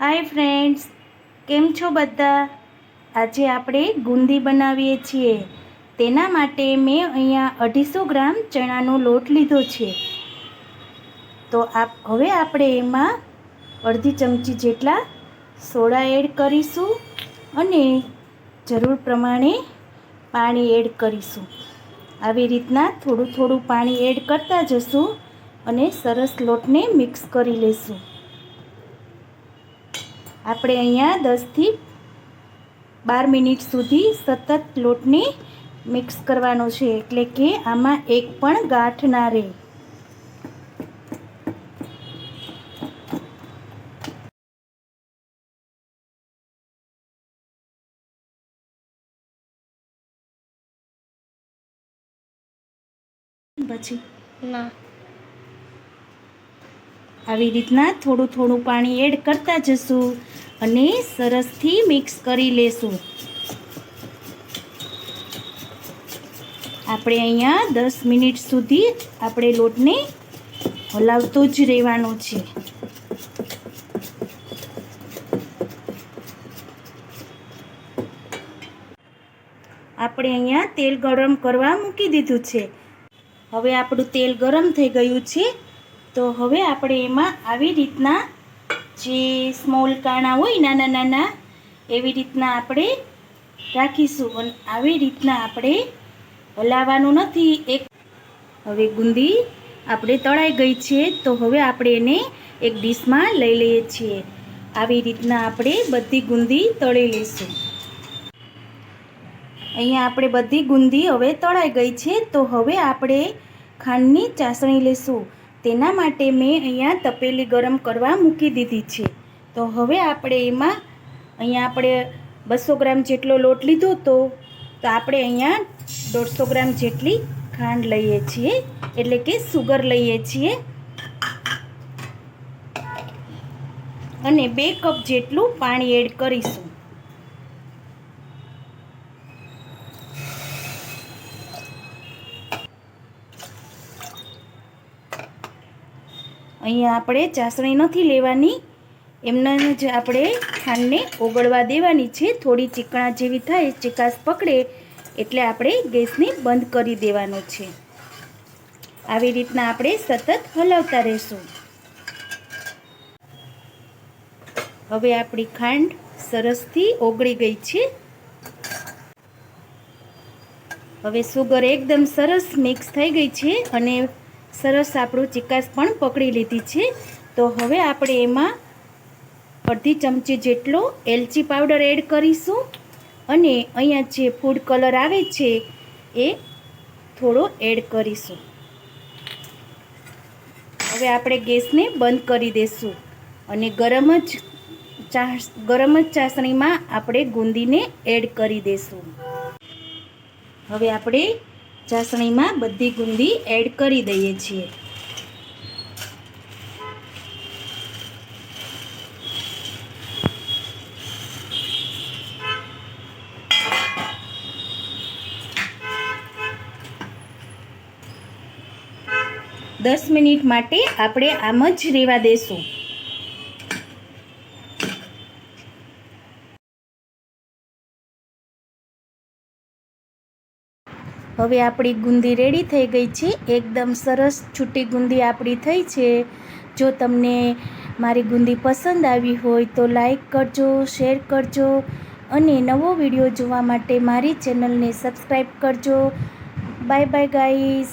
Hi friends, કેમ છો બધા? આજે આપણે ગુંદી બનાવીએ છીએ. તેના માટે મેં અહીંયા અઢીસો ગ્રામ ચણાનો લોટ લીધો છે. તો આપ, હવે આપણે એમાં અડધી ચમચી જેટલા સોડા એડ કરીશું અને જરૂર પ્રમાણે પાણી એડ કરીશું. આવી રીતના થોડું થોડું પાણી એડ કરતા જશું અને સરસ લોટને મિક્સ કરી લઈશું આપણે અહીંયા દસથી બાર મિનિટ સુધી સતત લોટને મિક્સ કરવાનો છે. એટલે કે આમાં એક પણ ગાંઠ ના રહે. પછી? ના. આવી રીતના થોડું થોડું પાણી એડ કરતા જશું અને સરસથી મિક્સ કરી લેશું. આપણે અહીંયા દસ મિનિટ સુધી આપણે લોટને હલાવતો જ રહેવાનો છે. આપણે અહીંયા તેલ ગરમ કરવા મૂકી દીધું છે. હવે આપણું તેલ ગરમ થઈ ગયું છે. તો હવે આપણે એમાં આવી રીતના જે સ્મોલ કાણા હોય, નાના નાના, એવી રીતના આપણે રાખીશું. અને આવી રીતના આપણે હલાવવાનું નથી. એક હવે ગુંદી આપણે તળાઈ ગઈ છે, તો હવે આપણે એને એક ડીશમાં લઈ લઈએ છીએ. આવી રીતના આપણે બધી ગુંદી તળી લઈશું. અહીંયા આપણે બધી ગુંદી હવે તળાઈ ગઈ છે, તો હવે આપણે ખાંડની ચાસણી લેશું તેના માટે મેં અહીંયા તપેલી ગરમ કરવા મૂકી દીધી છે. તો હવે આપણે એમાં, અહીંયા આપણે બસો ગ્રામ જેટલો લોટ લીધો તો તો આપણે અહીંયા દોઢસો ગ્રામ જેટલી ખાંડ લઈએ છીએ, એટલે કે સુગર લઈએ છીએ. અને બે કપ જેટલું પાણી એડ કરીશું. અહીંયા આપણે ચાસણી નથી લેવાની. એમને જ આપણે ખાંડને ઓગળવા દેવાની છે. થોડી ચીકણા જેવી થાય, ચીકાશ પકડે એટલે આપણે ગેસને બંધ કરી દેવાનો છે. આવી રીતના આપણે સતત હલાવતા રહેશું. હવે આપણી ખાંડ સરસથી ઓગળી ગઈ છે. હવે સુગર એકદમ સરસ મિક્સ થઈ ગઈ છે અને સરસ આપણું ચિકાસ પણ પકડી લીધી છે. તો હવે આપણે એમાં અડધી ચમચી જેટલો એલચી પાવડર એડ કરીશું. અને અહીંયા જે ફૂડ કલર આવે છે એ થોડો એડ કરીશું. હવે આપણે ગેસને બંધ કરી દઈશું અને ગરમ જ ચા ગરમ જ ચાસણીમાં આપણે ગુંદીને એડ કરી દઈશું હવે આપણે ચાસણીમાં બધી ગુંદી એડ કરી દઈએ છીએ. દસ મિનિટ માટે આપણે આમ જ રહેવા દેશું. હવે આપણી ગુંદી રેડી થઈ ગઈ છે. એકદમ સરસ છૂટી ગુંદી આપણી થઈ છે. જો તમને મારી ગુંદી પસંદ આવી હોય તો લાઈક કરજો શેર કરજો અને નવો વીડિયો જોવા માટે મારી ચેનલને સબસ્ક્રાઈબ કરજો. Bye bye guys